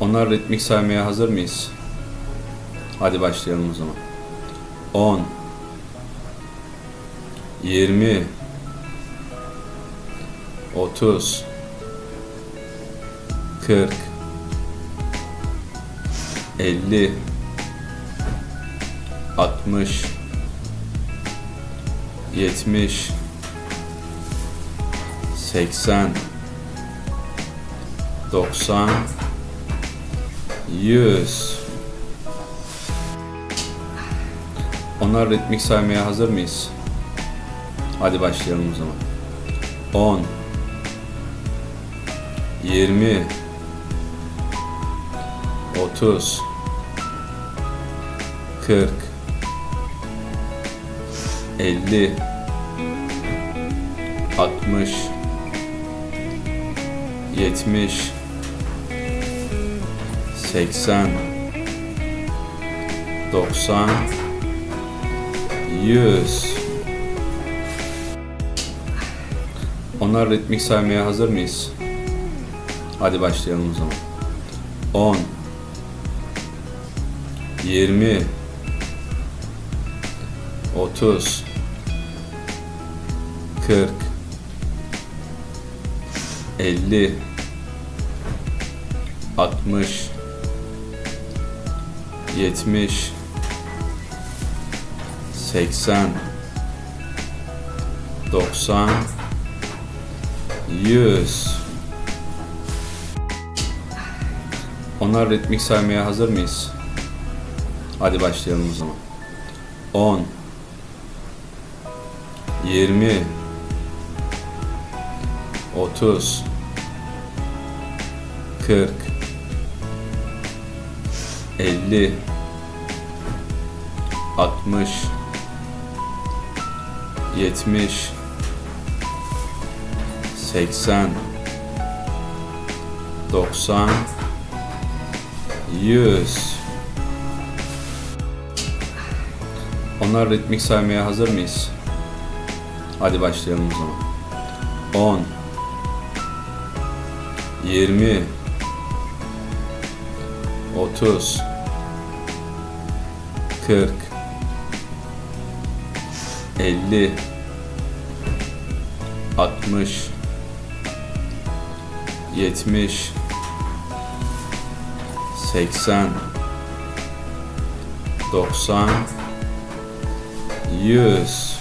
Onlar ritmik saymaya hazır mıyız? Hadi başlayalım o zaman. 10 20 30 40 50 60 70 80 90 100 Onlar ritmik saymaya hazır mıyız? Hadi başlayalım o zaman. 10 20 30 40 50 60 70 80 90 100 Onlar ritmik saymaya hazır mıyız? Hadi başlayalım o zaman. 10 20 30 40 50 60 70 80 90 100 Onlar ritmik saymaya hazır mıyız? Hadi başlayalım o zaman. 10 20 30 40 50 60 70 80 90 100 Onlar ritmik saymaya hazır mıyız? Hadi başlayalım o zaman. 10 20 30 40 50 60 70 80 90 100